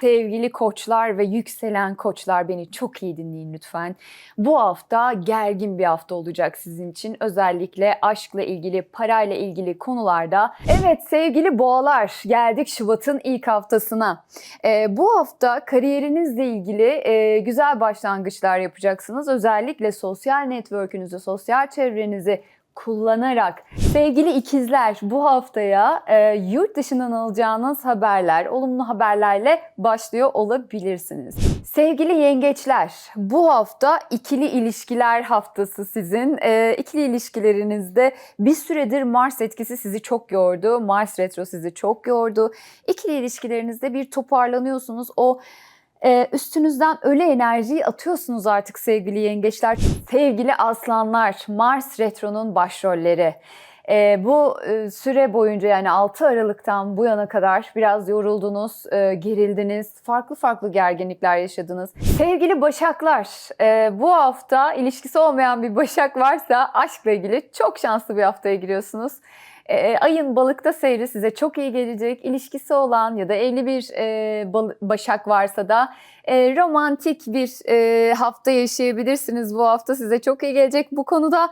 Sevgili koçlar ve yükselen koçlar beni çok iyi dinleyin lütfen. Bu hafta gergin bir hafta olacak sizin için. Özellikle aşkla ilgili, parayla ilgili konularda. Evet sevgili boğalar geldik Şubat'ın ilk haftasına. Ee, bu hafta kariyerinizle ilgili e, güzel başlangıçlar yapacaksınız. Özellikle sosyal network'ünüzü, sosyal çevrenizi kullanarak. Sevgili ikizler bu haftaya e, yurt dışından alacağınız haberler, olumlu haberlerle başlıyor olabilirsiniz. Sevgili yengeçler bu hafta ikili ilişkiler haftası sizin. E, ikili ilişkilerinizde bir süredir Mars etkisi sizi çok yordu. Mars retro sizi çok yordu. İkili ilişkilerinizde bir toparlanıyorsunuz. O ee, üstünüzden öyle enerjiyi atıyorsunuz artık sevgili yengeçler. Sevgili aslanlar, Mars Retro'nun başrolleri. Ee, bu e, süre boyunca yani 6 Aralık'tan bu yana kadar biraz yoruldunuz, e, gerildiniz, farklı farklı gerginlikler yaşadınız. Sevgili Başaklar, e, bu hafta ilişkisi olmayan bir Başak varsa aşkla ilgili çok şanslı bir haftaya giriyorsunuz. E, ayın balıkta seyri size çok iyi gelecek. İlişkisi olan ya da evli bir e, başak varsa da e, romantik bir e, hafta yaşayabilirsiniz. Bu hafta size çok iyi gelecek. Bu konuda